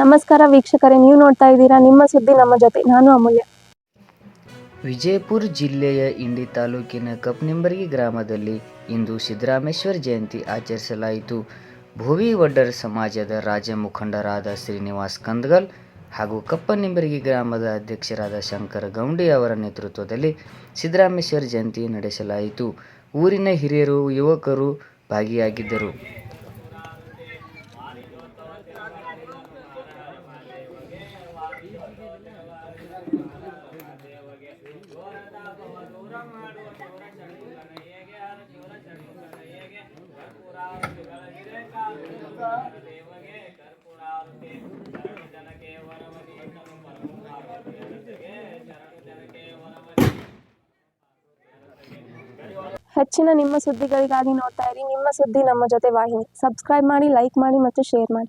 ನಮಸ್ಕಾರ ವೀಕ್ಷಕರೇ, ನೀವು ನೋಡ್ತಾ ಇದ್ದೀರಾ ನಿಮ್ಮ ಸುದ್ದಿ, ನಮ್ಮ ಜೊತೆ. ನಾನು ಅಮೂಲ್ಯ. ವಿಜಯಪುರ ಜಿಲ್ಲೆಯ ಇಂಡಿ ತಾಲೂಕಿನ ಕಪ್ನಿಂಬರ್ಗಿ ಗ್ರಾಮದಲ್ಲಿ ಇಂದು ಸಿದ್ದರಾಮೇಶ್ವರ ಜಯಂತಿ ಆಚರಿಸಲಾಯಿತು. ಭೋವಿ ವಡ್ಡರ್ ಸಮಾಜದ ರಾಜ್ಯ ಮುಖಂಡರಾದ ಶ್ರೀನಿವಾಸ್ ಕಂದಗಲ್ ಹಾಗೂ ಕಪ್ಪನಿಂಬರ್ಗಿ ಗ್ರಾಮದ ಅಧ್ಯಕ್ಷರಾದ ಶಂಕರ ಗೌಂಡಿ ಅವರ ನೇತೃತ್ವದಲ್ಲಿ ಸಿದ್ದರಾಮೇಶ್ವರ ಜಯಂತಿ ನಡೆಸಲಾಯಿತು. ಊರಿನ ಹಿರಿಯರು, ಯುವಕರು ಭಾಗಿಯಾಗಿದ್ದರು. ಹೆಚ್ಚಿನ ನಿಮ್ಮ ಸುದ್ದಿಗಳಿಗಾಗಿ ನೋಡ್ತಾ ಇರಿ. ನಿಮ್ಮ ಸುದ್ದಿ ನಮ್ಮ ಜೊತೆ ವಾಹಿನಿ. ಸಬ್ಸ್ಕ್ರೈಬ್ ಮಾಡಿ ಲೈಕ್ ಮಾಡಿ ಮತ್ತು ಶೇರ್ ಮಾಡಿ.